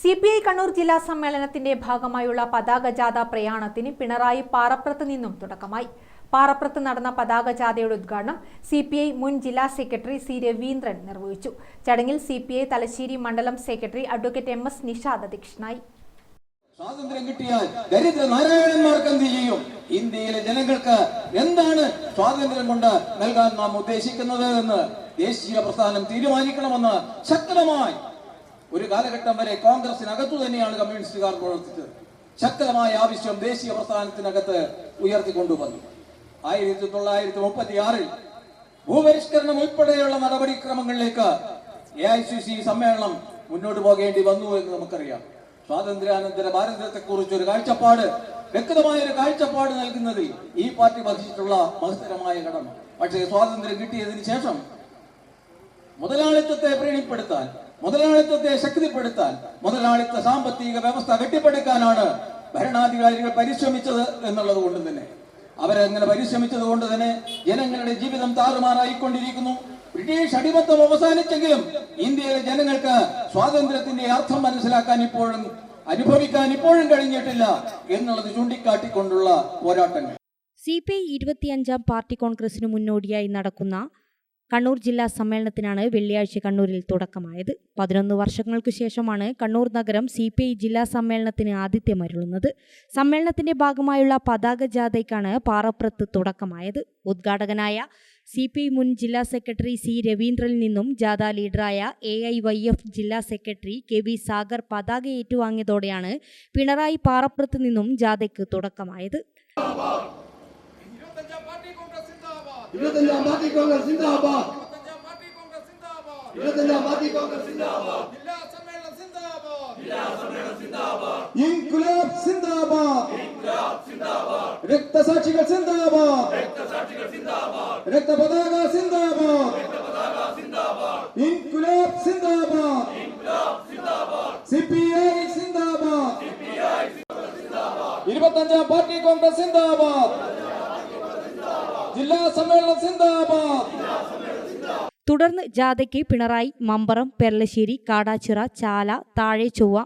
C P I Kannur ജില്ലാ സമ്മേളനത്തിന്റെ ഭാഗമായുള്ള പതാക ജാഥ പ്രയാണത്തിന് പിണറായി പാറപ്പുറത്ത് നിന്നും തുടക്കമായി. പാറപ്പുറത്ത് നടന്ന പതാക ജാഥയുടെ ഉദ്ഘാടനം സി പി ഐ മുൻ ജില്ലാ സെക്രട്ടറി സി രവീന്ദ്രൻ നിർവഹിച്ചു. ചടങ്ങിൽ സി പി ഐ തലശ്ശേരി മണ്ഡലം secretary advocate M S Nishad അധ്യക്ഷനായി. സ്വാതന്ത്ര്യം കിട്ടിയാൽ ദരിദ്ര നാരായണന്മാർക്ക് എന്ത് ചെയ്യും? ഇന്ത്യയിലെ ജനങ്ങൾക്ക് എന്താണ് സ്വാതന്ത്ര്യം കൊണ്ട് നൽകാൻ നാം ഉദ്ദേശിക്കുന്നത് എന്ന് ദേശീയ പ്രസ്ഥാനം തീരുമാനിക്കണമെന്ന് ശക്തമായി ഒരു കാലഘട്ടം വരെ കോൺഗ്രസിനകത്തു തന്നെയാണ് കമ്മ്യൂണിസ്റ്റുകാർ പ്രവർത്തിച്ചത്. ശക്തമായ ആവശ്യം ദേശീയ പ്രസ്ഥാനത്തിനകത്ത് ഉയർത്തിക്കൊണ്ടുവന്നു. ആയിരത്തി തൊള്ളായിരത്തി മുപ്പത്തി ആറിൽ ഭൂപരിഷ്കരണം ഉൾപ്പെടെയുള്ള നടപടിക്രമങ്ങളിലേക്ക് എ ഐ സി സി സമ്മേളനം മുന്നോട്ട് പോകേണ്ടി വന്നു എന്ന് നമുക്കറിയാം. സ്വാതന്ത്ര്യാനന്തര ഭാരതത്തെക്കുറിച്ച് ഒരു കാഴ്ചപ്പാട് വ്യക്തമായ ഒരു കാഴ്ചപ്പാട് നൽകുന്നതിൽ ഈ പാർട്ടി വഹിച്ചിട്ടുള്ള മഹത്തരമായ കടമ. പക്ഷേ സ്വാതന്ത്ര്യം കിട്ടിയതിനു ശേഷം മുതലാളിത്തത്തെ പ്രീണിപ്പെടുത്താൻ മുതലാളിത്തത്തെ ശക്തിപ്പെടുത്താൻ മുതലാളിത്ത സാമ്പത്തിക വ്യവസ്ഥ കെട്ടിപ്പടുക്കാനാണ് ഭരണാധികാരികൾ പരിശ്രമിച്ചത് എന്നുള്ളത് കൊണ്ട് തന്നെ. അവരങ്ങനെ പരിശ്രമിച്ചത് കൊണ്ട് തന്നെ ജനങ്ങളുടെ ജീവിതം താറുമാറായിക്കൊണ്ടിരിക്കുന്നു. ബ്രിട്ടീഷ് അടിമത്തം അവസാനിച്ചെങ്കിലും ഇന്ത്യയിലെ ജനങ്ങൾക്ക് സ്വാതന്ത്ര്യത്തിന്റെ അർത്ഥം മനസ്സിലാക്കാൻ ഇപ്പോഴും അനുഭവിക്കാൻ ഇപ്പോഴും കഴിഞ്ഞിട്ടില്ല എന്നുള്ളത് ചൂണ്ടിക്കാട്ടിക്കൊണ്ടുള്ള പോരാട്ടങ്ങൾ. സി പി ഐ ഇരുപത്തിയഞ്ചാം പാർട്ടി കോൺഗ്രസിന് മുന്നോടിയായി നടക്കുന്ന കണ്ണൂർ ജില്ലാ സമ്മേളനത്തിനാണ് വെള്ളിയാഴ്ച കണ്ണൂരിൽ തുടക്കമായത്. പതിനൊന്ന് വർഷങ്ങൾക്ക് ശേഷമാണ് കണ്ണൂർ നഗരം സി പി ഐ ജില്ലാ സമ്മേളനത്തിന് ആതിഥ്യമരുളുന്നത് സമ്മേളനത്തിന്റെ ഭാഗമായുള്ള പതാക ജാഥയ്ക്കാണ് പാറപ്രത്ത് തുടക്കമായത്. ഉദ്ഘാടകനായ സി പി ഐ മുൻ ജില്ലാ സെക്രട്ടറി സി രവീന്ദ്രനിൽ നിന്നും ജാഥ ലീഡറായ എ ഐ വൈ എഫ് ജില്ലാ സെക്രട്ടറി കെ വി സാഗർ പതാക ഏറ്റുവാങ്ങിയതോടെയാണ് പിണറായി പാറപ്രത്ത് നിന്നും ജാഥയ്ക്ക് തുടക്കമായത് ഇരുപത്തഞ്ചാം പാർട്ടി കോൺഗ്രസ് സിന്ദാബാദ് ഇരുപത്തഞ്ചാം പാർട്ടി കോൺഗ്രസ് സിന്ദാബാദ്. ഇരുപത്തഞ്ചാം പാർട്ടി കോൺഗ്രസ് സിന്ദാബാദ്. ഇൻകുലാബ് സിന്ദാബാദ്. രക്തസാക്ഷികൾ സിന്ദാബാദ്. രക്തപതാക സിന്ദാബാദ്. ഇൻകുലാബ് സിന്ദാബാദ്. സി പി ഐ സിന്ദാബാദ്. ഇരുപത്തഞ്ചാം പാർട്ടി കോൺഗ്രസ് സിന്ദാബാദ്. ജില്ലാ സമ്മേളനം സിന്ദാബാദ്. തുടർന്ന് ജാഥയ്ക്ക് Pinarayi Mambaram Perlassery Kadachira Chala Thazhe Chovva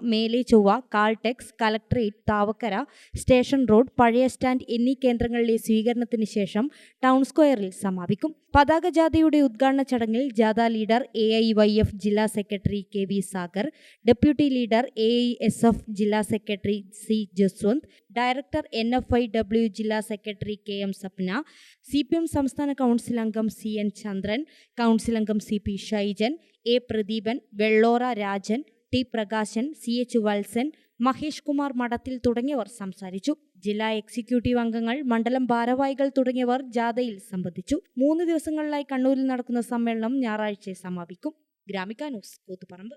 Chovva Caltex collectorate Thavakkara station road പഴയ സ്റ്റാൻഡ് എന്നീ കേന്ദ്രങ്ങളിലെ സ്വീകരണത്തിന് ശേഷം ടൗൺ സ്ക്വയറിൽ സമാപിക്കും. പതാക ജാഥയുടെ ഉദ്ഘാടന ചടങ്ങിൽ ജാഥ leader A I Y F ജില്ലാ secretary K V Sagar deputy leader A I S F ജില്ലാ secretary C Jaswanth director N F I W ജില്ലാ secretary K M Sapna C P M സംസ്ഥാന കൗൺസിൽ അംഗം C N Chandran council അംഗം C P Shaijan A Pradeepan Vellora Rajan T Prakashan C H Valsan Mahesh Kumar Madathil തുടങ്ങിയവർ സംസാരിച്ചു. ജില്ലാ executive അംഗങ്ങൾ മണ്ഡലം ഭാരവാഹികൾ തുടങ്ങിയവർ ജാഥയിൽ സംബന്ധിച്ചു. മൂന്ന് ദിവസങ്ങളിലായി കണ്ണൂരിൽ നടക്കുന്ന സമ്മേളനം ഞായറാഴ്ച സമാപിക്കും. Gramika news Koothuparamba.